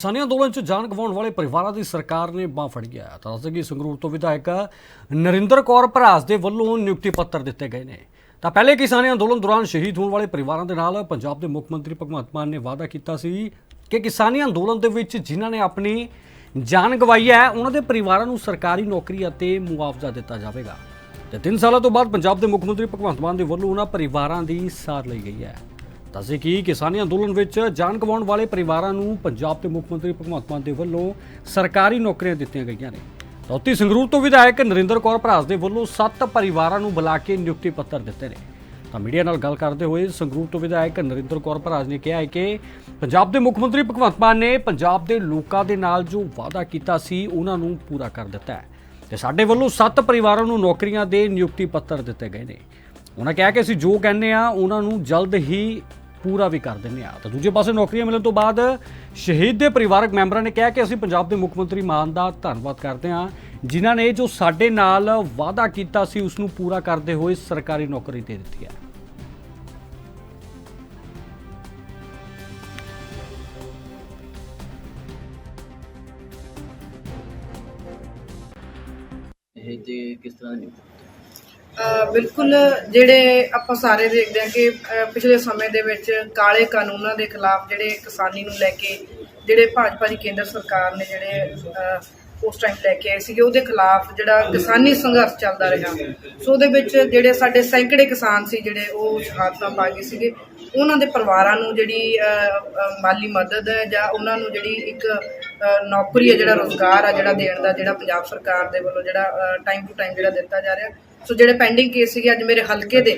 ਕਿਸਾਨੀ ਅੰਦੋਲਨ 'ਚ ਜਾਨ ਗਵਾਉਣ ਵਾਲੇ ਪਰਿਵਾਰਾਂ ਦੀ ਸਰਕਾਰ ਨੇ ਬਾਹ ਫੜੀ ਹੈ। ਤਾਂ ਦੱਸਦੇ ਕਿ ਸੰਗਰੂਰ ਤੋਂ ਵਿਧਾਇਕ ਨਰਿੰਦਰ ਕੌਰ ਭਰਾਸ ਦੇ ਵੱਲੋਂ ਨਿਯੁਕਤੀ ਪੱਤਰ ਦਿੱਤੇ ਗਏ ਨੇ। ਤਾਂ ਪਹਿਲੇ ਕਿਸਾਨੀ ਅੰਦੋਲਨ ਦੌਰਾਨ ਸ਼ਹੀਦ ਹੋਣ ਵਾਲੇ ਪਰਿਵਾਰਾਂ ਦੇ ਨਾਲ ਪੰਜਾਬ ਦੇ ਮੁੱਖ ਮੰਤਰੀ ਭਗਵੰਤ ਮਾਨ ਨੇ ਵਾਅਦਾ ਕੀਤਾ ਸੀ ਕਿ ਕਿਸਾਨੀ ਅੰਦੋਲਨ ਦੇ ਵਿੱਚ ਜਿਨ੍ਹਾਂ ਨੇ ਆਪਣੀ ਜਾਨ ਗਵਾਈ ਹੈ, ਉਹਨਾਂ ਦੇ ਪਰਿਵਾਰਾਂ ਨੂੰ ਸਰਕਾਰੀ ਨੌਕਰੀ ਅਤੇ ਮੁਆਵਜ਼ਾ ਦਿੱਤਾ ਜਾਵੇਗਾ। ਤੇ 3 ਸਾਲਾਂ ਤੋਂ ਬਾਅਦ ਪੰਜਾਬ ਦੇ ਮੁੱਖ ਮੰਤਰੀ ਭਗਵੰਤ ਮਾਨ ਦੇ ਵੱਲੋਂ ਉਹਨਾਂ ਪਰਿਵਾਰਾਂ ਦੀ ਸਾਰ ਲਈ ਗਈ ਹੈ। ਦੱਸੇ ਕਿ ਕਿਸਾਨੀ ਅੰਦੋਲਨ ਵਿੱਚ ਜਾਨ ਗਵਾਉਣ ਵਾਲੇ ਪਰਿਵਾਰਾਂ ਨੂੰ ਪੰਜਾਬ ਦੇ ਮੁੱਖ ਮੰਤਰੀ ਭਗਵੰਤ ਮਾਨ ਦੇ ਵੱਲੋਂ ਸਰਕਾਰੀ ਨੌਕਰੀਆਂ ਦਿੱਤੀਆਂ ਗਈਆਂ ਨੇ। ਤਾਂ ਉੱਥੇ ਸੰਗਰੂਰ ਤੋਂ ਵਿਧਾਇਕ ਨਰਿੰਦਰ ਕੌਰ ਭਰਾਸ ਦੇ ਵੱਲੋਂ 7 ਪਰਿਵਾਰਾਂ ਨੂੰ ਬੁਲਾ ਕੇ ਨਿਯੁਕਤੀ ਪੱਤਰ ਦਿੱਤੇ ਨੇ। ਤਾਂ ਮੀਡੀਆ ਨਾਲ ਗੱਲ ਕਰਦੇ ਹੋਏ ਸੰਗਰੂਰ ਤੋਂ ਵਿਧਾਇਕ ਨਰਿੰਦਰ ਕੌਰ ਭਰਾਜ ਨੇ ਕਿਹਾ ਹੈ ਕਿ ਪੰਜਾਬ ਦੇ ਮੁੱਖ ਮੰਤਰੀ ਭਗਵੰਤ ਮਾਨ ਨੇ ਪੰਜਾਬ ਦੇ ਲੋਕਾਂ ਦੇ ਨਾਲ ਜੋ ਵਾਅਦਾ ਕੀਤਾ ਸੀ, ਉਹਨਾਂ ਨੂੰ ਪੂਰਾ ਕਰ ਦਿੱਤਾ ਹੈ। ਤੇ ਸਾਡੇ ਵੱਲੋਂ 7 ਪਰਿਵਾਰਾਂ ਨੂੰ ਨੌਕਰੀਆਂ ਦੇ ਨਿਯੁਕਤੀ ਪੱਤਰ ਦਿੱਤੇ ਗਏ ਨੇ। ਉਹਨਾਂ ਕਿਹਾ ਕਿ ਅਸੀਂ ਜੋ ਕਹਿੰਦੇ ਆ ਉਹਨਾਂ ਨੂੰ ਜਲਦ ਹੀ ਪੂਰਾ ਵੀ ਕਰ ਦਿੰਦੇ ਆ। ਤਾਂ ਦੂਜੇ ਪਾਸੇ ਨੌਕਰੀਆਂ ਮਿਲਣ ਤੋਂ ਬਾਅਦ ਸ਼ਹੀਦ ਦੇ ਪਰਿਵਾਰਕ ਮੈਂਬਰਾਂ ਨੇ ਕਿਹਾ ਕਿ ਅਸੀਂ ਪੰਜਾਬ ਦੇ ਮੁੱਖ ਮੰਤਰੀ ਮਾਨ ਦਾ ਧੰਨਵਾਦ ਕਰਦੇ ਹਾਂ ਜਿਨ੍ਹਾਂ ਨੇ ਜੋ ਸਾਡੇ ਨਾਲ ਵਾਅਦਾ ਕੀਤਾ ਸੀ ਉਸ ਨੂੰ ਪੂਰਾ ਕਰਦੇ ਹੋਏ ਸਰਕਾਰੀ ਨੌਕਰੀ ਦੇ ਦਿੱਤੀ ਹੈ। ਇਹ ਤੇ ਕਿਸ ਤਰ੍ਹਾਂ ਦੀ ਅ, ਬਿਲਕੁਲ ਜਿਹੜੇ ਆਪਾਂ ਸਾਰੇ ਦੇਖਦੇ ਹਾਂ ਕਿ ਪਿਛਲੇ ਸਮੇਂ ਦੇ ਵਿੱਚ ਕਾਲੇ ਕਾਨੂੰਨਾਂ ਦੇ ਖਿਲਾਫ ਜਿਹੜੇ ਕਿਸਾਨੀ ਨੂੰ ਲੈ ਕੇ, ਜਿਹੜੇ ਭਾਜਪਾ ਦੀ ਕੇਂਦਰ ਸਰਕਾਰ ਨੇ ਜਿਹੜੇ ਉਸ ਟਾਈਮ ਲੈ ਕੇ ਆਏ ਸੀਗੇ, ਉਹਦੇ ਖਿਲਾਫ ਜਿਹੜਾ ਕਿਸਾਨੀ ਸੰਘਰਸ਼ ਚੱਲਦਾ ਰਿਹਾ। ਸੋ ਉਹਦੇ ਵਿੱਚ ਜਿਹੜੇ ਸਾਡੇ ਸੈਂਕੜੇ ਕਿਸਾਨ ਸੀ ਜਿਹੜੇ ਉਹ ਸ਼ਹਾਦਤਾਂ ਪਾ ਗਏ ਸੀਗੇ। ਉਹਨਾਂ ਦੇ ਪਰਿਵਾਰਾਂ ਨੂੰ ਜਿਹੜੀ ਮਾਲੀ ਮਦਦ ਹੈ ਜਾਂ ਉਹਨਾਂ ਨੂੰ ਜਿਹੜੀ ਇੱਕ ਨੌਕਰੀ ਹੈ ਜਿਹੜਾ ਰੋਜ਼ਗਾਰ ਆ ਜਿਹੜਾ ਦੇਣ ਦਾ, ਜਿਹੜਾ ਪੰਜਾਬ ਸਰਕਾਰ ਦੇ ਵੱਲੋਂ ਜਿਹੜਾ ਟਾਈਮ ਟੂ ਟਾਈਮ ਜਿਹੜਾ ਦਿੱਤਾ ਜਾ ਰਿਹਾ ਸੋ ਜਿਹੜੇ ਪੈਂਡਿੰਗ ਕੇਸ ਸੀਗੇ ਅੱਜ ਮੇਰੇ ਹਲਕੇ ਦੇ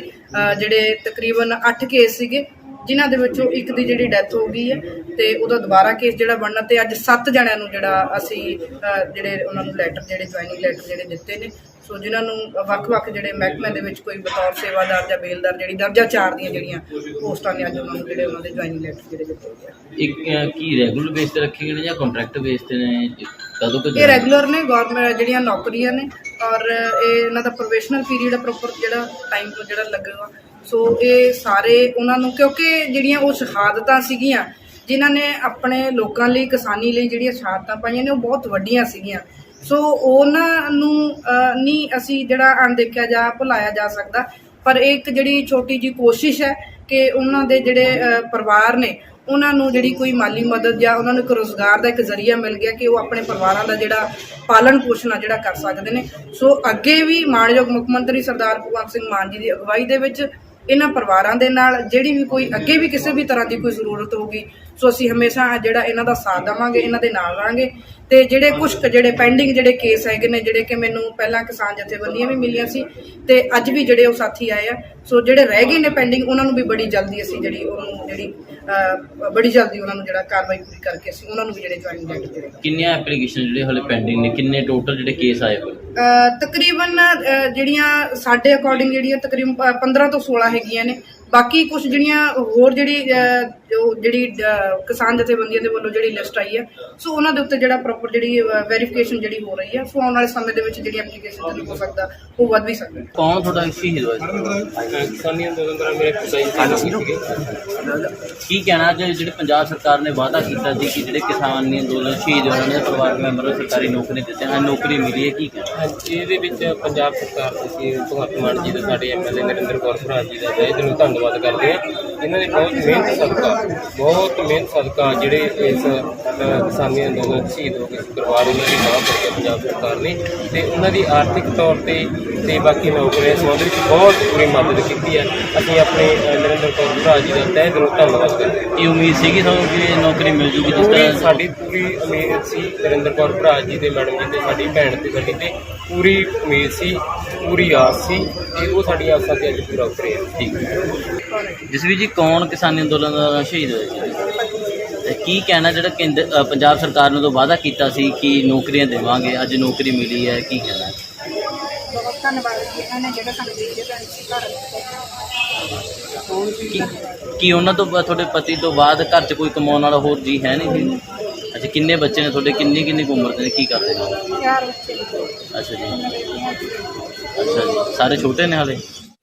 ਜਿਹੜੇ ਤਕਰੀਬਨ 8 ਕੇਸ ਸੀਗੇ ਜਿਨ੍ਹਾਂ ਦੇ ਵਿੱਚੋਂ ਇੱਕ ਦੀ ਜਿਹੜੀ ਡੈਥ ਹੋ ਗਈ ਹੈ ਤੇ ਉਹਦਾ ਦੁਬਾਰਾ ਕੇਸ ਜਿਹੜਾ ਬਣਨਾ ਤੇ ਅੱਜ 7 ਜਣਿਆਂ ਨੂੰ ਜਿਹੜਾ ਅਸੀਂ ਜਿਹੜੇ ਉਹਨਾਂ ਨੂੰ ਲੈਟਰ ਜਿਹੜੇ ਜੁਆਇਨਿੰਗ ਲੈਟਰ ਜਿਹੜੇ ਦਿੱਤੇ ਨੇ। ਸੋ ਜਿਨ੍ਹਾਂ ਨੂੰ ਵੱਖ-ਵੱਖ ਜਿਹੜੇ ਮਹਿਕਮੇ ਦੇ ਵਿੱਚ ਕੋਈ ਬਤੌਰ ਸੇਵਾਦਾਰ ਜਾਂ ਬੇਲਦਾਰ ਜਿਹੜੀ ਦਰਜਾ 4 ਦੀਆਂ ਜਿਹੜੀਆਂ ਪੋਸਟਾਂ ਨੇ ਅੱਜ ਉਹਨਾਂ ਨੂੰ ਜਿਹੜੇ ਉਹਨਾਂ ਦੇ ਜੁਆਇਨਿੰਗ ਲੈਟਰ ਜਿਹੜੇ ਦਿੱਤੇ ਗਏ। ਇੱਕ ਕੀ ਰੈਗੂਲਰ ਬੇਸ ਤੇ ਰੱਖੇ ਗਏ ਨੇ ਜਾਂ ਕੰਟਰੈਕਟ ਬੇਸ ਤੇ ਨੇ? ਕਦੋਂ ਕਦੋਂ ਇਹ ਰੈਗੂਲਰ ਨੇ ਗਵਰਨਮੈਂਟ ਜਿਹੜੀਆਂ ਨੌਕਰੀਆਂ ਨੇ ਔਰ ਇਹ ਇਹਨਾਂ ਦਾ ਪ੍ਰੋਫੈਸ਼ਨਲ ਪੀਰੀਅਡ ਪ੍ਰੋਪਰ ਜਿਹੜਾ ਟਾਈਮ ਤੋਂ ਜਿਹੜਾ ਲੱਗੇਗਾ ਸੋ ਇਹ ਸਾਰੇ ਉਹਨਾਂ ਨੂੰ, ਕਿਉਂਕਿ ਜਿਹੜੀਆਂ ਉਹ ਸ਼ਹਾਦਤਾਂ ਸੀਗੀਆਂ, ਜਿਨ੍ਹਾਂ ਨੇ ਆਪਣੇ ਲੋਕਾਂ ਲਈ, ਕਿਸਾਨੀ ਲਈ ਜਿਹੜੀਆਂ ਸ਼ਹਾਦਤਾਂ ਪਾਈਆਂ ਨੇ, ਉਹ ਬਹੁਤ ਵੱਡੀਆਂ ਸੀਗੀਆਂ। ਸੋ ਉਹਨਾਂ ਨੂੰ ਨਹੀਂ ਅਸੀਂ ਜਿਹੜਾ ਅਣਦੇਖਿਆ ਜਾ ਭੁਲਾਇਆ ਜਾ ਸਕਦਾ, ਪਰ ਇਹ ਇੱਕ ਜਿਹੜੀ ਛੋਟੀ ਜੀ ਕੋਸ਼ਿਸ਼ ਹੈ ਕਿ ਉਹਨਾਂ ਦੇ ਜਿਹੜੇ ਪਰਿਵਾਰ ਨੇ ਉਹਨਾਂ ਨੂੰ ਜਿਹੜੀ ਕੋਈ ਮਾਲੀ ਮਦਦ ਜਾਂ ਉਹਨਾਂ ਨੂੰ ਇੱਕ ਰੋਜ਼ਗਾਰ ਦਾ ਇੱਕ ਜ਼ਰੀਆ ਮਿਲ ਗਿਆ ਕਿ ਉਹ ਆਪਣੇ ਪਰਿਵਾਰਾਂ ਦਾ ਜਿਹੜਾ ਪਾਲਣ ਪੋਸ਼ਣ ਆ ਜਿਹੜਾ ਕਰ ਸਕਦੇ ਨੇ। ਸੋ ਅੱਗੇ ਵੀ ਮਾਣਯੋਗ ਮੁੱਖ ਮੰਤਰੀ ਸਰਦਾਰ ਭਗਵੰਤ ਸਿੰਘ ਮਾਨ ਜੀ ਦੀ ਅਗਵਾਈ ਦੇ ਵਿੱਚ ਇਹਨਾਂ ਪਰਿਵਾਰਾਂ ਦੇ ਨਾਲ, ਜਿਹੜੀ ਵੀ ਕੋਈ ਅੱਗੇ ਵੀ ਕਿਸੇ ਵੀ ਤਰ੍ਹਾਂ ਦੀ ਕੋਈ ਜ਼ਰੂਰਤ ਹੋਊਗੀ, ਸੋ ਅਸੀਂ ਹਮੇਸ਼ਾ ਜਿਹੜਾ ਇਹਨਾਂ ਦਾ ਸਾਥ ਦੇਵਾਂਗੇ, ਇਹਨਾਂ ਦੇ ਨਾਲ ਰਹਾਂਗੇ। ਤੇ ਜਿਹੜੇ ਕੁਝ ਜਿਹੜੇ ਪੈਂਡਿੰਗ ਜਿਹੜੇ ਕੇਸ ਹੈਗੇ ਨੇ, ਜਿਹੜੇ ਕਿ ਮੈਨੂੰ ਪਹਿਲਾਂ ਕਿਸਾਨ ਜਥੇਬੰਦੀਆਂ ਵੀ ਮਿਲੀਆਂ ਸੀ, ਤੇ ਅੱਜ ਵੀ ਜਿਹੜੇ ਉਹ ਸਾਥੀ ਆਏ ਆ। ਸੋ ਜਿਹੜੇ ਰਹਿ ਗਏ ਨੇ ਪੈਂਡਿੰਗ ਉਹਨਾਂ ਨੂੰ ਵੀ ਬੜੀ ਜਲਦੀ ਅਸੀਂ ਜਿਹੜੀ ਉਹਨੂੰ ਜਿਹੜੀ ਬੜੀ ਜਲਦੀ ਉਹਨਾਂ ਨੂੰ ਜਿਹੜਾ ਕਾਰਵਾਈ ਪੂਰੀ ਕਰਕੇ ਅਸੀਂ ਉਹਨਾਂ ਨੂੰ ਵੀ ਜਿਹੜੇ ਜੁਆਇਨਿੰਗ ਲੈਟਰ ਕਿੰਨੀਆਂ ਐਪਲੀਕੇਸ਼ਨ ਜਿਹੜੇ ਹਲੇ ਪੈਂਡਿੰਗ ਨੇ, ਕਿੰਨੇ ਟੋਟਲ ਜਿਹੜੇ ਕੇਸ ਆਏ ਹੋਏ ਤਕਰੀਬਨ ਜਿਹੜੀਆਂ ਸਾਡੇ ਅਕੋਰਡਿੰਗ ਜਿਹੜੀਆਂ ਤਕਰੀਬਨ ਪ- 15 ਤੋਂ 16 ਹੈਗੀਆਂ ਨੇ। ਬਾਕੀ ਕੁਝ ਜਿਹੜੀਆਂ ਹੋਰ ਜਿਹੜੀ ਜੋ ਜਿਹੜੀ ਕਿਸਾਨ ਜਥੇਬੰਦੀਆਂ ਦੇ ਵੱਲੋਂ ਜਿਹੜੀ ਲਿਸਟ ਆਈ ਹੈ ਸੋ ਉਹਨਾਂ ਦੇ ਉੱਤੇ ਜਿਹੜਾ ਪ੍ਰੋਪਰ ਜਿਹੜੀ ਵੈਰੀਫਿਕੇਸ਼ਨ ਜਿਹੜੀ ਹੋ ਰਹੀ ਹੈ ਸੋ ਆਉਣ ਵਾਲੇ ਸਮੇਂ ਦੇ ਵਿੱਚ ਜਿਹੜੀ ਐਪਲੀਕੇਸ਼ਨ ਜਿਹੜੀ ਹੋ ਸਕਦਾ ਉਹ ਵੱਧ ਵੀ ਸਕਦਾ। ਕੌਣ ਤੁਹਾਡਾ ਸ਼ਹੀਦ ਹੋਇਆ? ਕਿਸਾਨੀ ਅੰਦੋਲਨ ਦੌਰਾਨ ਮੇਰੇ ਕੀ ਕਹਿਣਾ ਜੇ ਜਿਹੜੇ ਪੰਜਾਬ ਸਰਕਾਰ ਨੇ ਵਾਅਦਾ ਕੀਤਾ ਸੀ ਕਿ ਜਿਹੜੇ ਕਿਸਾਨੀ ਅੰਦੋਲਨ ਸ਼ਹੀਦ ਹੋਣ ਦੇ ਪਰਿਵਾਰ ਮੈਂਬਰਾਂ ਨੂੰ ਸਰਕਾਰੀ ਨੌਕਰੀ ਦਿੱਤੇ ਹਨ ਨੌਕਰੀ ਮਿਲੀ ਹੈ ਕੀ ਕਹਿਣਾ? ਇਹਦੇ ਵਿੱਚ ਪੰਜਾਬ ਸਰਕਾਰ ਦੇ ਸੀ ਭਗਵੰਤ ਮਾਨ ਜੀ ਦਾ ਸਾਡੇ ਐਮਐਲਏ ਨਰਿੰਦਰ ਕੌਰ ਭਰਾ ਜੀ ਦਾ ਤਹਿ ਦਿਲੋਂ ਧੰਨਵਾਦ ਕਰਦੇ ਹਾਂ। ਇਹਨਾਂ ਦੀ ਬਹੁਤ ਮਿਹਨਤ ਸਦਕਾ ਬਹੁਤ ਮਿਹਨਤ ਸਦਕਾ ਜਿਹੜੇ ਇਸ ਕਿਸਾਨੀ ਅੰਦੋਲਨ ਸ਼ਹੀਦ ਹੋ ਗਏ। ਪਰਿਵਾਰ ਉਹਨਾਂ ਦੀ ਬਾਹ ਫੜੀ ਪੰਜਾਬ ਸਰਕਾਰ ਨੇ। ਤੇ ਉਹਨਾਂ ਦੀ ਆਰਥਿਕ ਤੌਰ ਤੇ ਤੇ ਬਾਕੀ ਨੌਕਰੀਆਂ ਸੰਬੰਧ ਵਿੱਚ ਬਹੁਤ ਪੂਰੀ ਮਦਦ ਕੀਤੀ ਹੈ। ਅਸੀਂ ਆਪਣੇ ਨਰਿੰਦਰ ਕੌਰ ਭਰਾ ਜੀ ਦਾ ਤਹਿ ਦਿਲੋਂ ਧੰਨਵਾਦ ਕਰਦੇ ਹਾਂ। ਕੀ ਉਮੀਦ ਸੀਗੀ ਤੁਹਾਨੂੰ ਕਿ ਇਹ ਨੌਕਰੀ ਮਿਲ ਜੂਗੀ ਜਿਸ ਤਰ੍ਹਾਂ ਸਾਡੀ ਪੂਰੀ ਉਮੀਦ ਸੀ ਨਰਿੰਦਰ ਕੌਰ ਭਰਾ ਜੀ ਤੇ ਮੈਡਮ ਜੀ ਤੇ ਸਾਡੀ ਭੈਣ ਤੇ ਸਾਡੀ ਤੇ। ਪੂਰੀ ਉਮੀਦ ਸੀ ਪੂਰੀ ਆਸ ਸੀ ਤੇ ਉਹ ਸਾਡੀ ਆਸਾਂ ਤੇ ਅੱਜ ਪੂਰਾ ਉਤਰੇ। ਹੈ ਠੀਕ। ਜਿਸ ਵਿੱਚ ਜੀ ਕੌਣ ਕਿਸਾਨੀ ਅੰਦੋਲਨ ਦਾ ਸ਼ਹੀਦ ਹੋਇਆ ਸੀ? ਤੇ ਕੀ ਕਹਿਣਾ ਜਿਹੜਾ ਕੇਂਦਰ ਅ, ਪੰਜਾਬ ਸਰਕਾਰ ਨੇ ਤੋਂ ਵਾਅਦਾ ਕੀਤਾ ਸੀ ਕਿ ਨੌਕਰੀਆਂ ਦੇਵਾਂਗੇ ਅੱਜ ਨੌਕਰੀ ਮਿਲੀ ਹੈ ਕੀ ਕਹਿਣਾ? ਬਹੁਤ ਧੰਨਵਾਦ ਜੀ ਇਹਨਾਂ ਨੇ ਜਿਹੜਾ ਸਾਨੂੰ ਵੀਡੀਓ ਬਣ ਘਰ। ਕੀ ਕੀ ਉਹਨਾਂ ਤੋਂ ਬਾ- ਤੁਹਾਡੇ ਪਤੀ ਤੋਂ ਬਾਅਦ ਘਰ 'ਚ ਕੋਈ ਕਮਾਉਣ ਵਾਲਾ ਹੋਰ ਜੀ ਹੈ ਨਹੀਂ ਸੀ ਅੱਛਾ ਕਿੰਨੇ ਬੱਚੇ ਨੇ ਤੁਹਾਡੇ ਕਿੰਨੀ ਕਿੰਨੀ ਕੁ ਉਮਰ ਦੇ ਨੇ ਕੀ ਕਰਦੇ ਨੇ? ਚਾਰ ਬੱਚੇ ਨੇ। ਅੱਛਾ ਜੀ। ਉਹਨਾਂ ਦੇ। ਅੱਛਾ ਜੀ ਸਾਰੇ ਛੋਟੇ ਨੇ ਹਾਲੇ?